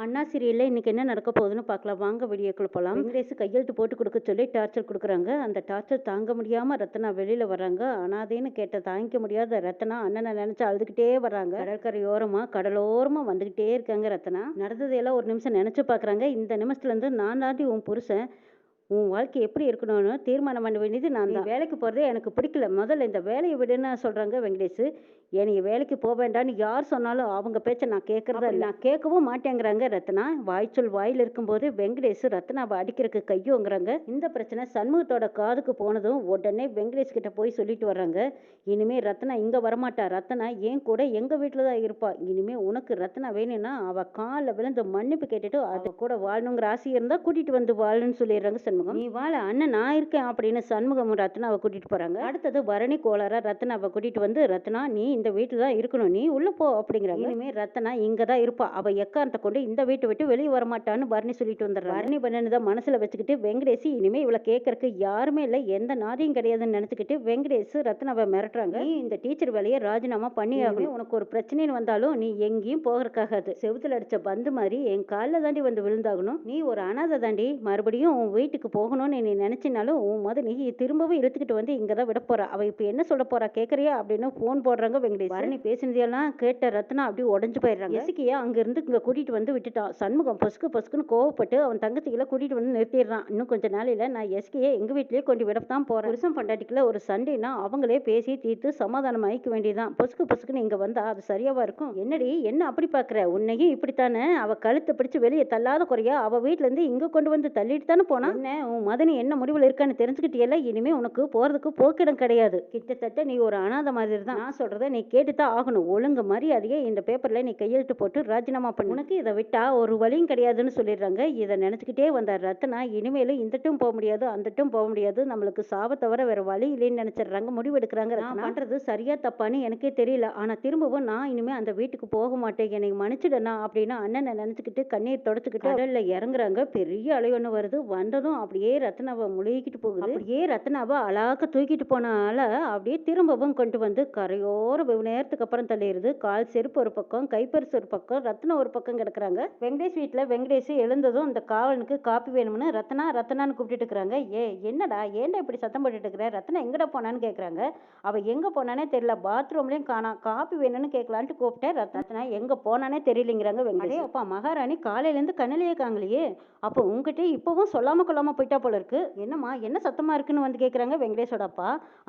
அண்ணா சீரியலில் இன்றைக்கி என்ன நடக்க போகுதுன்னு பார்க்கலாம். வாங்க வெளியேக்குள்ள போகலாம் வெங்கடேஷ் கையெழுத்து போட்டு கொடுக்க சொல்லி டார்ச்சர் கொடுக்குறாங்க. அந்த டார்ச்சர் தாங்க முடியாமல் ரத்னா வெளியில் வராங்க அனாதேன்னு கேட்ட தாங்கிக்க முடியாத ரத்னா அண்ணனை நினச்சி அழுதுகிட்டே வர்றாங்க. கடற்கரையோரமாக கடலோரமாக வந்துக்கிட்டே இருக்காங்க ரத்னா. நடந்ததையெல்லாம் ஒரு நிமிஷம் நினச்சி பார்க்குறாங்க. இந்த நிமிஷத்துலேருந்து நான் தாண்டி உன் புருஷன் உன் வாழ்க்கை எப்படி இருக்கணும்னு தீர்மானம் பண்ண வேண்டியது நான் தான். வேலைக்கு போகிறதே எனக்கு பிடிக்கல. முதல்ல இந்த வேலையை விடுன்னு சொல்கிறாங்க வெங்கடேஷ். என்னைய வேலைக்கு போக வேண்டாம்னு யார் சொன்னாலும் அவங்க பேச்சை நான் கேட்குறதா நான் கேட்கவும் மாட்டேங்கிறாங்க ரத்னா. வாய்ச்சொல் வாயில் இருக்கும்போது வெங்கடேஷ் ரத்னாவை அடிக்கிறதுக்கு கையோங்கிறாங்க. இந்த பிரச்சனை சண்முகத்தோட காதுக்கு போனதும் உடனே வெங்கடேஷ் கிட்ட போய் சொல்லிட்டு வர்றாங்க. இனிமே ரத்னா இங்கே வரமாட்டா. ரத்னா என் கூட எங்கள் வீட்டில் தான் இருப்பா. இனிமே உனக்கு ரத்னா வேணும்னா அவள் காலில் விழுந்து மன்னிப்பு கேட்டுட்டு அது கூட வாழணுங்கிற ஆசை இருந்தால் கூட்டிகிட்டு வந்து வாழணும்னு சொல்லிடுறாங்க சண்முகம் நீ வாழ அண்ணன் நான் இருக்கேன் அப்படின்னு சண்முகம் ரத்னாவை கூட்டிட்டு போறாங்க. அடுத்தது பரணி கோளாரா ரத்னாவை கூட்டிட்டு வந்து ரத்னா நீ இந்த வீட்டில் தான் இருக்கணும். நீ உள்ள போ அப்படிங்கிறாங்க. இனிமே ரத்னா இங்க தான் இருப்பா. அவ எக்காரத்தை கொண்டு இந்த வீட்டை விட்டு வெளியே வரமாட்டான்னு பரணி சொல்லிட்டு வந்துடுறாங்க. பரணி பண்ணனதை மனசுல வச்சுக்கிட்டு வெங்கடேஷ் இனிமே இவளை கேட்கறதுக்கு யாருமே இல்லை. எந்த நாதியும் கிடையாதுன்னு நினைச்சுக்கிட்டு வெங்கடேஷ் ரத்னாவை மிரட்டுறாங்க. நீ இந்த டீச்சர் வேலையை ராஜினாமா பண்ணி ஆகணும் உனக்கு ஒரு பிரச்சனைன்னு வந்தாலும் நீ எங்கேயும் போகிறக்காகாது செவுத்துல அடிச்ச பந்து மாதிரி என் காலில் தாண்டி வந்து விழுந்தாகணும். நீ ஒரு அனாதை தாண்டி மறுபடியும் உன் வீட்டுக்கு போகணும்னு நீ நினைச்சினாலும் உன் மத நீ திரும்பவும் இழுத்துக்கிட்டு வந்து இங்கே தான் விட போறா. அவ இப்போ என்ன சொல்ல போறா கேட்குறியா அப்படின்னு ஃபோன் போடுறாங்க வெங்கடேஷ். பரணி பேசினதையெல்லாம் கேட்ட ரத்னா அப்படியே உடஞ்சு போயிடுறாங்க. எசுக்கியா அங்கிருந்து இங்கே கூட்டிட்டு வந்து விட்டுட்டான். சண்முகம் பொசுக்கு பொசுக்குன்னு கோவப்பட்டு அவன் தங்கச்சிகளை கூட்டிட்டு வந்து நிறுத்திடுறான். இன்னும் கொஞ்ச நாளையில நான் எஸ்கியை எங்க வீட்லயே கொண்டு விட தான் போறேன். புருஷன் பண்டாட்டிக்குள்ள ஒரு சண்டைனா அவங்களே பேசி தீர்த்து சமாதானம் ஆயிக்க வேண்டியதுதான். பொசுக்கு பொசுக்குன்னு இங்க வந்தா அது சரியாவா இருக்கும்? என்னடி என்ன அப்படி பாக்குற? உன்னையும் இப்படித்தானே? அவ கழுத்தை பிடிச்சு வெளியே தள்ளாத குறையா அவ வீட்ல இருந்து இங்க கொண்டு வந்து தள்ளிட்டு தானே போனா? என்ன உன் மதனி என்ன முடிவுல இருக்கான்னு தெரிஞ்சுக்கிட்டியல்ல? இனிமே உனக்கு போறதுக்கு போக்கிடம் கிடையாது. கிட்டத்தட்ட நீ ஒரு அனாதை மாதிரி தான் நான் சொல்றத நீ கேட்டுதான் ஆகணும். ஒழுங்கு மரியாதையே இந்த பேப்பர்ல நீ கையெழுத்து போட்டு ராஜினாமா பண்ணு. உனக்கு இதை விட்டா ஒரு வழியும் கிடையாதுன்னு சொல்லிடுறாங்க. இதை நினைச்சுக்கிட்டே வந்தார் ரத்னா இனிமேலும் இந்தட்டும் போக முடியாது அந்தட்டும் போக முடியாது. நம்மளுக்கு சாவ தவிர வேற வழி இல்லைன்னு நினைச்சிடுறாங்க. முடிவு எடுக்கிறாங்க நான் பண்றது சரியா தப்பான்னு எனக்கே தெரியல. ஆனா திரும்பவும் நான் இனிமே அந்த வீட்டுக்கு போக மாட்டேன். என்னை மன்னிச்சிடனா அப்படின்னு அண்ணனை நினைச்சுக்கிட்டு கண்ணீர் தொடச்சுக்கிட்டு கடல்ல இறங்குறாங்க. பெரிய அலை ஒண்ணு வருது. வந்ததும் அப்படியே ரத்னாவை முழுகிட்டு போகுது. அப்படியே ரத்னாவை அழாக்க தூக்கிட்டு போனால அப்படியே திரும்பவும் கொண்டு வந்து கரையோர வெகு நேரத்துக்கு அப்புறம் தள்ளிடுது. கால் செருப்பு ஒரு பக்கம் கைப்பரிசு ஒரு பக்கம் ரத்னா ஒரு பக்கம் கிடக்குறாங்க. வெங்கடேஷ் வீட்டுல வெங்கடேஷ் எழுந்ததும் அந்த காவலனுக்கு காப்பி வேணும்னு ரத்னா ரத்னான்னு கூப்பிட்டுட்டு இருக்கிறாங்க. ஏ என்னடா ஏன்டா இப்படி சத்தம் போட்டுட்டு இருக்கிற? ரத்னா எங்கடா போனான்னு கேக்குறாங்க. அவ எங்க போனானே தெரியல. பாத்ரூம்லயும் காணா காப்பி வேணும்னு கேட்கலான்ட்டு கூப்பிட்டேன். ரத்னா எங்க போனானே தெரியலங்கிறாங்க வெங்கடேஷ். அப்பா மகாராணி காலையில இருந்து கண்ணிலேயே காங்கலையே அப்போ உங்ககிட்ட இப்பவும் சொல்லாம கொள்ளாம போயிட்டா போல இருக்கு. என்னம்மா என்ன சத்தமா இருக்குன்னு வந்து கேக்குறாங்க வெங்கடேஷோட அப்பா.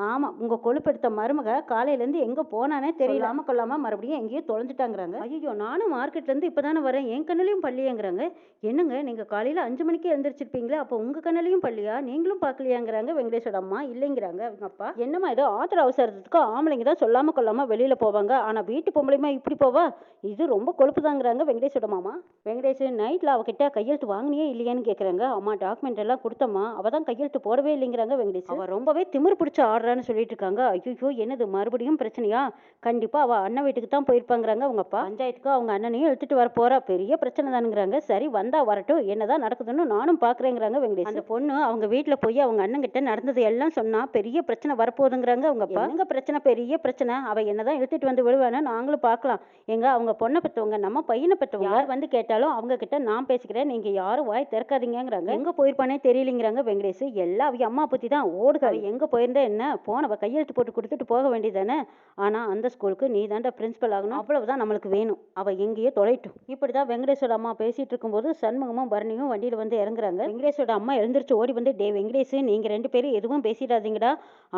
ஆமா உங்க கொழுப்பெடுத்த மருமக காலையில இருந்து எங்க போனானே தெரியலாம கொள்ளாம மறுபடியும் எங்கேயோ தொலைஞ்சிட்டாங்கிறாங்க. ஐயோ நானும் மார்க்கெட்ல இருந்து இப்பதானே வரேன். என் கண்ணுலயும் பள்ளியங்கிறாங்க என்னங்க நீங்க காலையில அஞ்சு மணிக்கு எழுந்திரிச்சிருப்பீங்களே அப்போ உங்க கண்ணுலயும் பள்ளியா நீங்களும் பார்க்கலையாங்கிறாங்க வெங்கடேஷோட அம்மா. இல்லைங்கிறாங்க அவங்க அப்பா. என்னம்மா ஏதோ ஆத்திர அவசரத்துக்கு ஆம்பளைங்க தான் சொல்லாம கொள்ளாம வெளியில போவாங்க. ஆனா வீட்டு பொம்பளைமா இப்படி போவா? இது ரொம்ப கொழுப்புதாங்கிறாங்க வெங்கடேஷோட மாமா. வெங்கடேஷ் நைட்ல அவகிட்ட கையெழுத்து வாங்கினியே இல்லையான்னு கேக்குறாங்க. அம்மா டாக்குமெண்ட் எல்லாம் கொடுத்தம்மா. அவ தான் கையெழுத்து போடவே இல்லைங்கிறாங்க வெங்கடேஷ். அவ ரொம்பவே திமிர் பிடிச்ச ஆடுறான்னு சொல்லிட்டு இருக்காங்க. ஐயோ என்னது மறுபடியும் பிரச்சனையா? கண்டிப்பா அவ அண்ணன் வீட்டுக்கு தான் போயிருப்பாங்கிறாங்க அவங்க அப்பா. பஞ்சாயத்துக்கு அவங்க அண்ணனையும் எடுத்துட்டு வர போறா. பெரிய பிரச்சனை தானுங்கிறாங்க. சரி வந்தா வரட்டும். என்னதான் நடக்குதுன்னு நானும் பாக்குறேங்கிறாங்க வெங்கடேஷ். அந்த பொண்ணு அவங்க வீட்டுல போய் அவங்க அண்ணன் கிட்ட நடந்தது எல்லாம் சொன்னா பெரிய பிரச்சனை வரப்போகுதுங்கிறாங்க அவங்க அப்பா. எங்க பிரச்சனை? பெரிய பிரச்சனை. அவ என்னதான் எடுத்துட்டு வந்து விடுவானா நாங்களும் பார்க்கலாம் எங்க அவங்க பொண்ணை பெற்றவங்க நம்ம பையனை பெற்றவங்க யார் வந்து கேட்டாலும் அவங்க கிட்ட நான் பேசிக்கிறேன். நீங்க யாரும் வாய் திறக்காதீங்கங்கிறாங்க. எங்க போயிருப்பானே தெரியலங்கிறாங்க வெங்கடேஷ். எல்லா அவங்க அம்மா பற்றி தான். ஓடுக எங்கே போயிருந்தா என்ன? போனவ கையெழுத்து போட்டு கொடுத்துட்டு போக வேண்டியதானே ஆனால் அந்த ஸ்கூலுக்கு நீ தாண்டா பிரின்ஸிபல் ஆகணும். அவ்வளவுதான் நம்மளுக்கு வேணும். அவள் எங்கேயோ தொலைட்டும் இப்படி தான் வெங்கடேஷோட அம்மா பேசிட்டு இருக்கும்போது சண்முகமும் பரணியும் வண்டியில் வந்து இறங்குறாங்க. வெங்கடேஷோட அம்மா எழுந்திரிச்சு ஓடி வந்து டே வெங்கடேஷ் நீங்கள் ரெண்டு பேரும் எதுவும் பேசிடாதீங்கடா.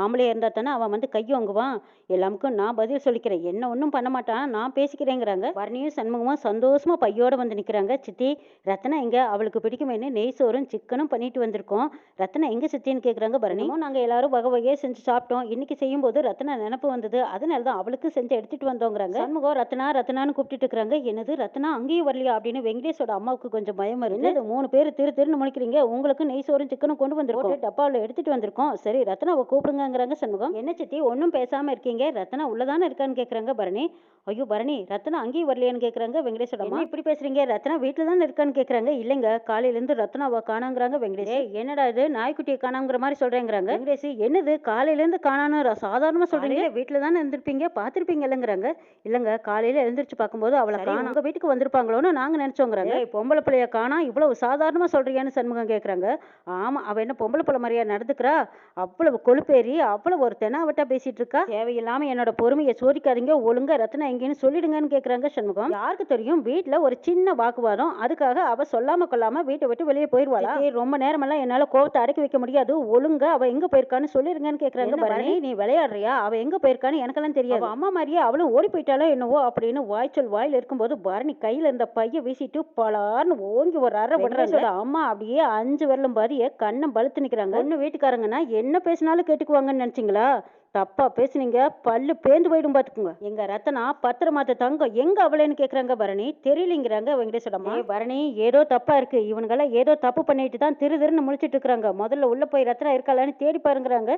ஆம்பளையாக இருந்தால் தானே அவன் வந்து கையோங்குவான் எல்லாமுக்கும் நான் பதில் சொல்லிக்கிறேன். என்ன ஒன்றும் பண்ண மாட்டான். நான் பேசிக்கிறேங்கிறாங்க. பரணியும் சண்முகமும் சந்தோஷமாக பையோட வந்து நிற்கிறாங்க சித்தி ரத்னா இங்கே அவளுக்கு பிடிக்குமேனு நெய் சோறும் சிக்கனும் பண்ணிட்டு வந்திருக்கோம். ரத்னா எங்க சித்தின்னு கேக்குறாங்க பரணியும் நாங்க எல்லாரும் வகை வகையா செஞ்சு சாப்பிட்டோம். இன்னைக்கு செய்யும்போது ரத்னா நினப்பு வந்தது. அதனால தான் அவளுக்கு செஞ்சு எடுத்துட்டு வந்தோங்கிறாங்க. சண்முகம் ரத்னா ரத்னான்னு கூப்பிட்டுட்டு இருக்காங்க என்னது ரத்னா அங்கேயும் வரலையா அப்படின்னு வெங்கடேஷோட அம்மாவுக்கு கொஞ்சம் பயம் என்னது மூணு பேர் திரு திருன்னு முழிக்கிறீங்க. உங்களுக்கு நெய் சோறும் சிக்கனும் கொண்டு வந்திருக்கோம். டப்பாவில் எடுத்துட்டு வந்திருக்கோம். சரி ரத்னாவை கூப்பிடுங்கங்கிறாங்க சண்முகம். என்ன சித்தி ஒன்றும் பேசாம இருக்கீங்க. ரத்னா உள்ளதானே இருக்கான்னு கேக்குறாங்க பரணி. ஐயோ பரணி ரத்னா அங்கேயும் வரலையான்னு கேக்குறாங்க வெங்கடேஷோட அம்மா. இப்படி பேசுறீங்க? ரத்னா வீட்டில் தானே இருக்கான்னு கேக்குறாங்க. இல்லைங்க காலையில இருந்து ரத்னாவை காணாங்கிறாங்க வெங்கடேஷ். என்னடா இது? நாய்க்குட்டியை காணாங்கிற மாதிரி சொல்றேங்கிறாங்க. வெங்கடேஷ் என்னது? காலையில இருந்து காணான்னு ர- சாதாரணமா சொல்றீங்க. வீட்டுல தானே இருந்திருப்பீங்க பாத்திருப்பீங்க இல்லைங்கிறாங்க. இல்லங்க காலையில எழுந்திருச்சு பார்க்கும்போது அவளை காணோம் உங்க வீட்டுக்கு வந்திருப்பாங்களோன்னு நாங்க நினைச்சோங்கிறாங்க. "ஏய், பொம்பளை பிள்ளைய காணா இவ்வளவு சாதாரணமா சொல்றியான்னு சண்முகம் கேக்குறாங்க. ஆமா அவ என்ன பொம்பளை பிள்ளை மாதிரியா நடந்துக்கிறா? அவ்வளவு கொழுப்பேறி அவ்வளவு ஒரு தெனாவட்டா பேசிட்டு இருக்கா? தேவையில்லாம என்னோட பொறுமையை சோதிக்காதீங்க. ஒழுங்கா ரத்னா எங்கேன்னு சொல்லிடுங்கன்னு கேக்குறாங்க சண்முகம். யாருக்கு தெரியும்? வீட்ல ஒரு சின்ன வாக்குவாதம். அதுக்காக அவ சொல்லாம கொள்ளாம வீட்டை விட்டு வெளியே போயிருவாளா? "ஏய், ரொம்ப நேரமெல்லாம் என்னால கோவத்தை அடக்கி வைக்க முடியாது. ஒழுங்கா அவ எங்க போயிருக்கான்னு சொல்லிருங்கன்னு கேக்குறாங்க பரணி நீ விளையாடுறியா? அவ எங்க போயிருக்கான்னு எனக்கெல்லாம் தெரியாது. அம்மா மாதிரியே அவளும் ஓடி போயிட்டாலோ என்னவோ அப்படின்னு வாய்ச்சொல் வாயில இருக்கும்போது பரணி கையில இருந்த பைய வீசிட்டு பலார்னு ஓங்கி ஒரு அரை விடுறாங்க அம்மா அப்படியே அஞ்சு வரலும் பாதிய கண்ணம் பழுத்து நிக்கிறாங்க. ஒண்ணு வீட்டுக்காரங்கன்னா என்ன பேசினாலும் கேட்டுக்குவாங்கன்னு நினைச்சீங்களா? தப்பா பேசுனீங்க பல்லு பேந்து போயிடும் பாத்துக்குங்க. எங்க ரத்தனா பத்திரமாத்த தங்கம் எங்க அவளேன்னு கேக்குறாங்க பரணி. தெரியலங்கிறாங்க வெங்கடேஸ்வரம்மா "ஏய், பரணி ஏதோ தப்பா இருக்கு. இவனுங்கெல்லாம் ஏதோ தப்பு பண்ணிட்டு தான் திரு திருன்னு முழிச்சிட்டு இருக்காங்க. முதல்ல உள்ள போய் ரத்னா இருக்காளான்னு தேடி பாருங்கிறாங்க.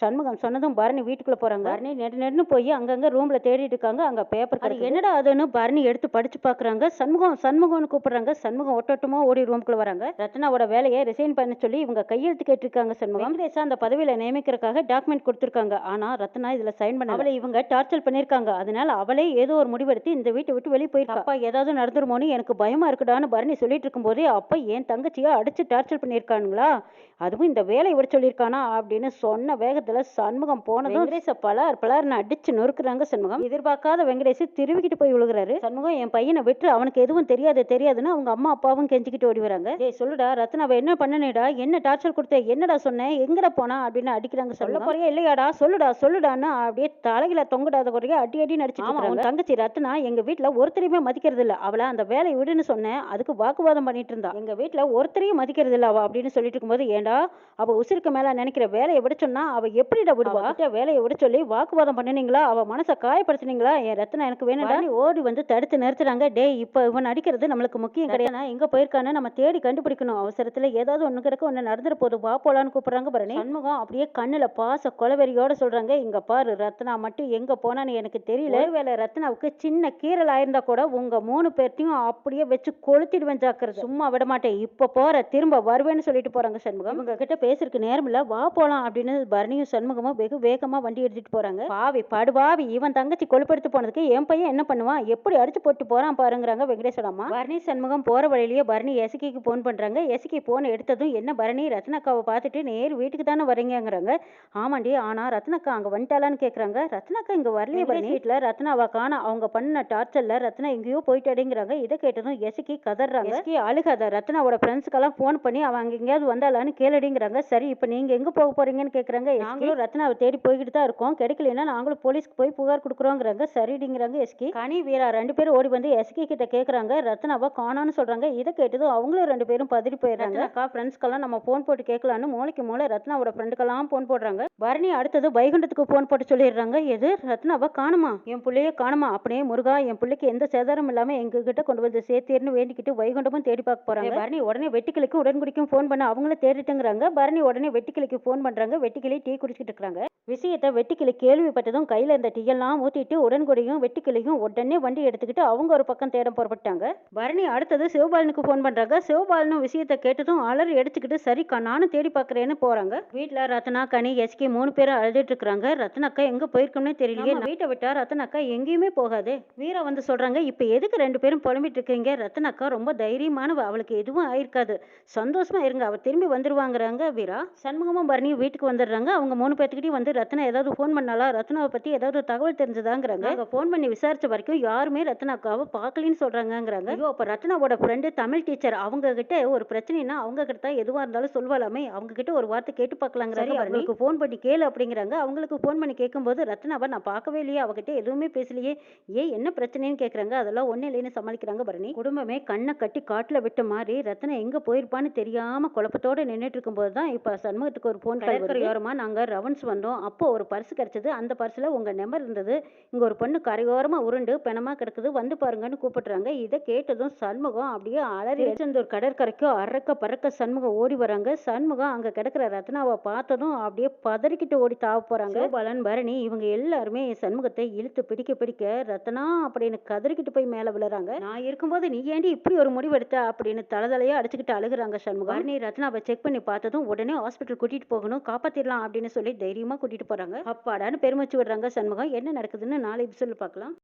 சண்முகம் சொன்னதும் பரணி வீட்டுக்குள்ள போறாங்க. பரணி நெடு நெடுன்னு போய் அங்கங்க ரூம்ல தேடிட்டு இருக்காங்க. அங்க பேப்பர் அது என்னடா அதுன்னு பரணி எடுத்து படிச்சு பாக்குறாங்க. சண்முகம் சண்முகம்னு கூப்பிடுறாங்க. சண்முகம் ஒட்டோட்டமா ஓடி ரூம்குள்ள வராங்க. ரத்னாவோட வேலையை ரிசைன் பண்ண சொல்லி இவங்க கையெழுத்து கேட்டிருக்காங்க சண்முகம். வெங்கடேஷா அந்த பதவியில நியமிக்கிறதுக்காக டாக்குமெண்ட் கொடுத்திருக்காங்க. ஆனா ரத்னா இதுல சைன் பண்ண அவளை இவங்க டார்ச்சர் பண்ணிருக்காங்க. அதனால அவளே ஏதோ ஒரு முடிவெடுத்து இந்த வீட்டை விட்டு வெளியே போயிருக்கா. அப்பா ஏதாவது நடந்துருமோன்னு எனக்கு பயமா இருக்குடான்னு பரணி சொல்லிட்டு இருக்கும்போதே அப்ப என் தங்கச்சியை அடிச்சு டார்ச்சர் பண்ணிருக்கானுங்களா? அதுவும் இந்த வேலையை விட சொல்லியிருக்கானா? அப்படின்னு சொன்ன வேகத்துல சண்முகம் போனதும் வெங்கடேச பலார் பலார்னு அடிச்சு நொறுக்குறாங்க சண்முகம். எதிர்பார்க்காத வெங்கடேஷ் திருவிக்கிட்டு போய் விழுகுறாரு. சண்முகம் என் பையனை விட்டு அவனுக்கு எதுவும் தெரியாது தெரியாதுன்னு அவங்க அம்மா அப்பாவும் கெஞ்சிக்கிட்டு ஓடி வராங்க. ஏய் சொல்லுடா ரத்னாவை என்ன பண்ணனேடா? என்ன டார்ச்சர் கொடுத்த? என்னடா சொன்னேன் எங்கடா போனா? அப்படின்னு அடிக்கிறாங்க சொல்ல போறியா இல்லையாடா? சொல்லுடா சொல்லுடான்னு அப்படியே தலையில தொங்குடாத குறைய அடி அடி நடிச்சிட்டு தங்கச்சி ரத்னா எங்க வீட்ல ஒருத்தரையுமே மதிக்கிறது இல்ல அவள அந்த வேலையை விடுன்னு சொன்னேன் அதுக்கு வாக்குவாதம் பண்ணிட்டு இருந்தா. எங்க வீட்ல ஒருத்தரையும் மதிக்கிறது இல்ல அவ அப்படின்னு சொல்லிட்டு இருக்கும்போது ஏன்டா அவ உசிருக்கு மேல நினைக்கிற வேலையை விட சொன்னா அவ எப்படிடா விடுவா? வேலையை விட சொல்லி வாக்குவாதம் பண்ணுனீங்களா? அவ மனசை காயப்படுத்துனீங்களா? என் ரத்னா எனக்கு வேணும்டா. ஓடி வந்து தடுத்து நிறுத்துறாங்க. டேய் இப்ப இவன் அடிக்கிறது நம்மளுக்கு முக்கியம் கிடையாது. எங்க போயிருக்கான்னு நம்ம தேடி கண்டுபிடிக்கணும். அவசரத்துல ஏதாவது ஒண்ணு கிடக்க ஒண்ணு நடந்துற போது வா போலான்னு கூப்பிடுறாங்க பரணி சண்முகம் அப்படியே கண்ணுல பாச கொலவெறியோட சொல்றாங்க. இங்க பாரு ரத்னா மட்டும் எங்க போனான்னு எனக்கு தெரியல. ஒருவேளை ரத்னாவுக்கு சின்ன கீரல் ஆயிருந்தா கூட உங்க மூணு பேர்த்தையும் அப்படியே வச்சு கொளுத்திடுவேன் ஜாக்கிரதை. சும்மா விட மாட்டேன். இப்ப போற திரும்ப வருவேன்னு சொல்லிட்டு போறாங்க சண்முகம். இவங்க கிட்ட பேசுறதுக்கு நேரம் இல்ல. வா போலாம் அப்படின்னு பரணியும் சண்முகமும் வெகு வேகமா வண்டி எடுத்துட்டு போறாங்க. பாவி படுபாவி. இவன் தங்கச்சி கொழுப்படுத்து போனதுக்கு என் பையன் என்ன பண்ணுவான்? எப்படி அடிச்சு போட்டு போறான் பாருங்கிறாங்க வெங்கடேஸ்வர அம்மா பரணி சண்முகம் போற வழியிலேயே பரணி எசக்கிக்கு போன் பண்றாங்க. எசக்கி போன் எடுத்ததும் என்ன பரணி ரத்னாக்காவை பார்த்துட்டு நேர் வீட்டுக்கு தானே வரீங்கங்கிறாங்க. ஆமாண்டி ஆனா ரத்னாக்கா அங்க வந்துட்டாளான்னு கேக்குறாங்க. ரத்னாக்கா இங்க வரலையே பரணி வீட்டுல ரத்னாவா காண அவங்க பண்ண டார்ச்சர்ல ரத்னா எங்கேயோ போயிட்டாடிங்கிறாங்க. இதை கேட்டதும் எசக்கி கதறாங்க. எசக்கி அழுகாத ரத்னாவோட ஃப்ரெண்ட்ஸ்க்கெல்லாம் ஃபோன் பண்ணி அவன் அங்க எங்கேயாவது வந்தாளான்னு கேளுடிங்கிறாங்க. சரி இப்போ நீங்க எங்க போக போறீங்கன்னு கேக்குறாங்க நாங்களும் ரத்னாவை தேடி போய்கிட்டு தான் இருக்கோம். கிடைக்கலன்னா நாங்களும் போலீஸ்க்கு போய் புகார் கொடுக்குறோங்கிறாங்க. சரிடிங்கிறாங்க எஸ்கி. கனி வீரா ரெண்டு பேரும் ஓடி வந்து எஸ்கி கிட்ட கேக்குறாங்க. ரத்னாவை காணோன்னு சொல்றாங்க. இதை கேட்டதும் அவங்களும் ரெண்டு பேரும் பதறி போயிடுறாங்க. அக்கா ஃப்ரெண்ட்ஸ்க்கெல்லாம் நம்ம ஃபோன் போட்டு கேட்கலான்னு மூளைக்கு மூளை ரத்னாவோட ஃப்ரெண்டுக்கெல்லாம் ஃபோன் போடுறாங்க. பரணி அடுத்தது வைகுண்டத்துக்கு ஃபோன் போட்டு சொல்லிடுறாங்க. எது? ரத்னாவை காணுமா? என் பிள்ளைய காணுமா? அப்படியே முருகா என் பிள்ளைக்கு எந்த சேதாரம் இல்லாம எங்க கிட்ட கொண்டு வந்து சேர்த்தேர்னு வேண்டிக்கிட்டு வைகுண்டமும் தேடி பார்க்க போறாங்க. பரணி உடனே வெட்டிக்கிளிக்கும் உடன்குடிக்கும் ஃபோன் பண்ண அவங்களும் தேடிட்டுங்கிறாங்க. பரணி உடனே வெட்டிக்கிளிக்கு ஃபோன் பண்றாங்க. வெட்டிக்கிளி டீ குடிச்சிட்டு இருக்காங்க. விஷயத்தை வெட்டிக்கிளி கேள்விப்பட்டதும் கையில இருந்த டீ எல்லாம் ஊத்திட்டு உடன்குடியும் வெட்டிக்கிளியும் உடனே வண்டி எடுத்துக்கிட்டு அவங்க ஒரு பக்கம் தேட புறப்பட்டாங்க. பரணி அடுத்தது சிவபாலனுக்கு ஃபோன் பண்றாங்க. சிவபாலனும் விஷயத்தை கேட்டதும் அலறி அடிச்சுக்கிட்டு சரிக்கா நானும் தேடி பார்க்குறேன்னு போறாங்க. வீட்டில் ரத்னா கனி எஸ்கே மூணு பேரும் அழுதுட்டு இருக்காங்க ரத்னாக்கா எங்க போயிருக்கோம்னே தெரியலையே. வீட்டை விட்டா ரத்னாக்கா எங்கேயுமே போகாது. வீரா வந்து சொல்றாங்க இப்ப எதுக்கு ரெண்டு பேரும் புலம்பிட்டு இருக்கீங்க? ரத்னாக்கா ரொம்ப தைரியமானவ. அவளுக்கு எதுவும் ஆயிருக்காது. சந்தோஷமா இருங்க. அவ திரும்பி வந்துருவாங்கறாங்க. வீரா சண்முகமும் பரணியும் வீட்டுக்கு வந்துடுறாங்க. அவங்க மூணு பேர்த்துக்கிட்டையும் வந்து ரத்னா ஏதாவது ஃபோன் பண்ணாலா ரத்னாவை பத்தி ஏதாவது தகவல் தெரிஞ்சதாங்கிறாங்க. அவங்க ஃபோன் பண்ணி விசாரிச்ச வரைக்கும் யாருமே ரத்னாக்காவை பார்க்கலன்னு சொல்றாங்கங்கிறாங்க. ஐயோ அப்ப ரத்னாவோட ஃப்ரெண்டு தமிழ் டீச்சர் அவங்க கிட்ட ஒரு பிரச்சனைனா அவங்க கிட்ட தான் எதுவா இருந்தாலும் சொல்வாலாமே அவங்க கிட்ட ஒரு வார்த்தை கேட்டு பார்க்கலாங்கிறாங்க. அவங்களுக்கு ஃபோன் பண்ணி கேளு அப்படிங்கிறாங்க. அவங்களுக்கு ஃபோன் பண்ணி கேட்கும்போது ரத்னாவை நான் பார்க்கவே இல்லையே அவகிட்ட எதுவுமே பேசலையே. ஏன் என்ன பிரச்சனைன்னு கேட்குறாங்க அதெல்லாம் ஒன்றும் இல்லைன்னு சமாளிக்கிறாங்க பரணி. குடும்பமே கண்ணை கட்டி காட்டில் விட்ட மாதிரி ரத்னா எங்கே போயிருப்பான்னு தெரியாமல் குழப்பத்தோடு நின்றுட்டு இருக்கும்போது தான் இப்போ சண்முகத்துக்கு ஒரு ஃபோன் கரையோரமாக நாங்கள் ரவன்ஸ் வந்தோம். அப்போ ஒரு பர்ஸ் கிடச்சிது. அந்த பர்ஸில் உங்கள் நம்பர் இருந்தது. இங்கே ஒரு பொண்ணு கரையோரமாக உருண்டு பிணமாக கிடக்குது. வந்து பாருங்கன்னு கூப்பிடுறாங்க. இதை கேட்டதும் சண்முகம் அப்படியே அலறி திருச்செந்தூர் கடற்கரைக்கு அறக்க பறக்க சண்முகம் ஓடி வராங்க. சண்முகம் அங்கே கிடக்கிற ரத்னாவை பார்த்ததும் அப்படியே பதறிக்கிட்டு ஓடி தாவ போறாங்க சிவபாலன் பரணி இவங்க எல்லாருமே சண்முகத்தை இழுத்து பிடிக்க பிடிக்க ரத்னா அப்படின்னு கதறிக்கிட்டு போய் மேல விழுறாங்க. நான் இருக்கும்போது நீ ஏண்டி இப்படி ஒரு முடிவு எடுத்த அப்படின்னு தலதலையா அடிச்சுக்கிட்டு அழுகுறாங்க சண்முகம். பரணி ரத்னாவை செக் பண்ணி பார்த்ததும் உடனே ஹாஸ்பிட்டல் கூட்டிட்டு போகணும் காப்பாத்திடலாம் அப்படின்னு சொல்லி தைரியமா கூட்டிட்டு போறாங்க. அப்பாடான்னு பெருமிச்சு விடுறாங்க சண்முகம். என்ன நடக்குதுன்னு நாளை சொல்லி பார்க்கலாம்.